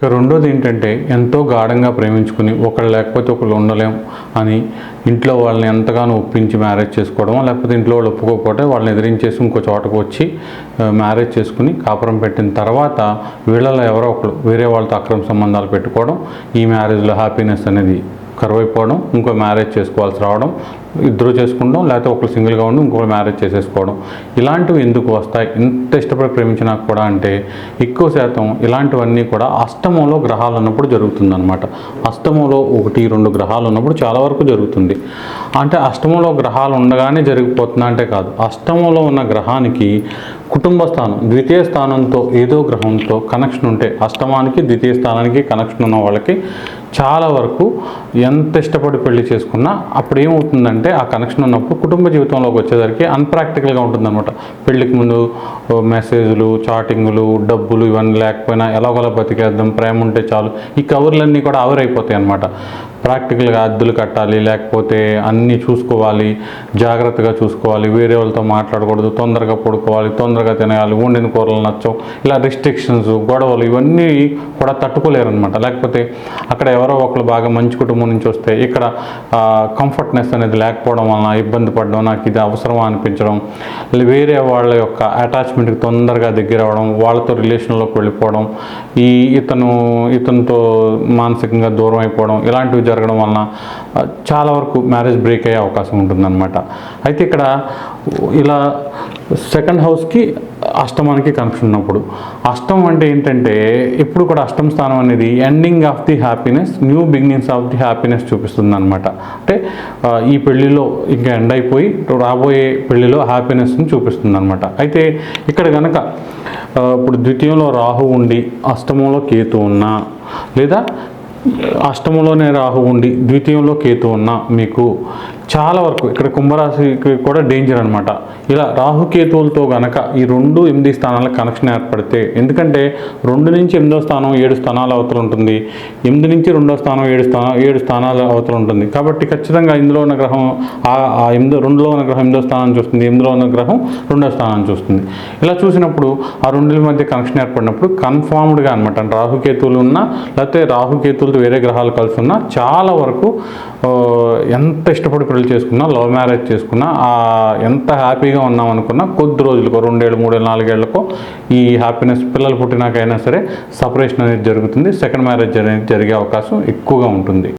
ఇక రెండోది ఏంటంటే ఎంతో గాఢంగా ప్రేమించుకుని ఒకళ్ళు లేకపోతే ఒకళ్ళు ఉండలేం అని ఇంట్లో వాళ్ళని ఎంతగానో ఒప్పించి మ్యారేజ్ చేసుకోవడం లేకపోతే ఇంట్లో వాళ్ళు ఒప్పుకోకపోతే వాళ్ళని ఎదిరించేసి ఇంకో చోటకు వచ్చి మ్యారేజ్ చేసుకుని కాపురం పెట్టిన తర్వాత వీళ్ళలో ఎవరో ఒకరు వేరే వాళ్ళతో అక్రమ సంబంధాలు పెట్టుకోవడం ఈ మ్యారేజ్లో హ్యాపీనెస్ అనేది కరువైపోవడం ఇంకో మ్యారేజ్ చేసుకోవాల్సి రావడం ఇద్దరు చేసుకుంటాం లేకపోతే ఒకరు సింగిల్గా ఉండి ఇంకొకరు మ్యారేజ్ చేసేసుకోవడం. ఇలాంటివి ఎందుకు వస్తాయి? ఇంత ఇష్టపడి ప్రేమించినా కూడా అంటే ఎక్కువ శాతం ఇలాంటివన్నీ కూడా అష్టమంలో గ్రహాలు ఉన్నప్పుడు జరుగుతుందన్నమాట. అష్టమంలో ఒకటి రెండు గ్రహాలు ఉన్నప్పుడు చాలా వరకు జరుగుతుంది. అంటే అష్టమంలో గ్రహాలు ఉండగానే జరిగిపోతుందా అంటే కాదు. అష్టమంలో ఉన్న గ్రహానికి కుటుంబ స్థానం ద్వితీయ స్థానంతో ఏదో గ్రహంతో కనెక్షన్ ఉంటే అష్టమానికి ద్వితీయ స్థానానికి కనెక్షన్ ఉన్న వాళ్ళకి చాలా వరకు ఎంత ఇష్టపడి పెళ్ళి చేసుకున్నా అప్పుడు ఏమవుతుందంటే ఆ కనెక్షన్ ఉన్నప్పుడు కుటుంబ జీవితంలోకి వచ్చేసరికి అన్ప్రాక్టికల్గా ఉంటుందన్నమాట. పెళ్ళికి ముందు మెసేజ్లు చాటింగులు డబ్బులు ఇవన్నీ లేకపోయినా ఎలాగోలా బతికేద్దాం ప్రేమ ఉంటే చాలు. ఈ కవర్లన్నీ కూడా ఆవిరైపోతాయి అన్నమాట ప్రాక్టికల్గా అద్దెలు కట్టాలి లేకపోతే అన్నీ చూసుకోవాలి జాగ్రత్తగా చూసుకోవాలి వేరే వాళ్ళతో మాట్లాడకూడదు తొందరగా పడుకోవాలి తొందరగా తినేయాలి వండిన కూరలు నచ్చవు ఇలా రిస్ట్రిక్షన్స్ గొడవలు ఇవన్నీ కూడా తట్టుకోలేరు అనమాట లేకపోతే అక్కడ ఎవరో ఒకరు బాగా మంచి కుటుంబం నుంచి వస్తే ఇక్కడ కంఫర్ట్నెస్ అనేది లేకపోవడం వలన ఇబ్బంది పడడం నాకు ఇది అవసరమా అనిపించడం వేరే వాళ్ళ యొక్క అటాచ్మెంట్కి తొందరగా దగ్గర అవ్వడం వాళ్ళతో రిలేషన్లోకి వెళ్ళిపోవడం ఈ ఇతను ఇతనితో మానసికంగా దూరం అయిపోవడం ఇలాంటివి జరగడం వలన చాలా వరకు మ్యారేజ్ బ్రేక్ అయ్యే అవకాశం ఉంటుందన్నమాట. అయితే ఇక్కడ ఇలా సెకండ్ హౌస్కి అష్టమానికి కనెక్షన్ ఉన్నప్పుడు. అష్టం అంటే ఏంటంటే ఇప్పుడు కూడా అష్టం స్థానం అనేది ending of the happiness new beginnings of the happiness చూపిస్తుంది అనమాట అంటే ఈ పెళ్ళిలో ఇంకా ఎండ్ అయిపోయి రాబోయే పెళ్ళిలో హ్యాపీనెస్ని చూపిస్తుంది అనమాట అయితే ఇక్కడ కనుక ఇప్పుడు ద్వితీయంలో రాహు ఉండి అష్టమంలో కేతు ఉన్నా లేదా అష్టమంలోనే రాహు ఉండి ద్వితీయంలో కేతు ఉన్న మీకు చాలా వరకు ఇక్కడ కుంభరాశికి కూడా డేంజర్ అనమాట ఇలా రాహుకేతువులతో గనక ఈ రెండు ఎనిమిది స్థానాల కనెక్షన్ ఏర్పడితే ఎందుకంటే రెండు నుంచి ఎనిమిదో స్థానం ఏడు స్థానాల అవతల ఉంటుంది. ఎనిమిది నుంచి రెండో స్థానం ఏడు స్థానం ఏడు స్థానాల అవతల ఉంటుంది. కాబట్టి ఖచ్చితంగా ఇందులో ఉన్న గ్రహం ఆ ఎనిమిది ఎనిమిదో రెండులో ఉన్న గ్రహం ఎనిమిదో స్థానం చూస్తుంది. ఎనిమిదిలో ఉన్న గ్రహం రెండో స్థానం చూస్తుంది. ఇలా చూసినప్పుడు ఆ రెండుల మధ్య కనెక్షన్ ఏర్పడినప్పుడు కన్ఫామ్డ్గా అనమాట రాహుకేతువులు ఉన్నా లేకపోతే రాహుకేతువులతో వేరే గ్రహాలు కలిసి ఉన్నా చాలా వరకు ఎంత ఇష్టపడి పెళ్ళి చేసుకున్నా లవ్ మ్యారేజ్ చేసుకున్నా ఆ ఎంత హ్యాపీగా ఉన్నాం అనుకున్నా కొద్ది రోజులకు రెండేళ్ళు మూడేళ్ళు నాలుగేళ్ళకు ఈ హ్యాపీనెస్ పిల్లలు పుట్టినాకైనా సరే సపరేషన్ అనేది జరుగుతుంది. సెకండ్ మ్యారేజ్ అనేది జరిగే అవకాశం ఎక్కువగా ఉంటుంది.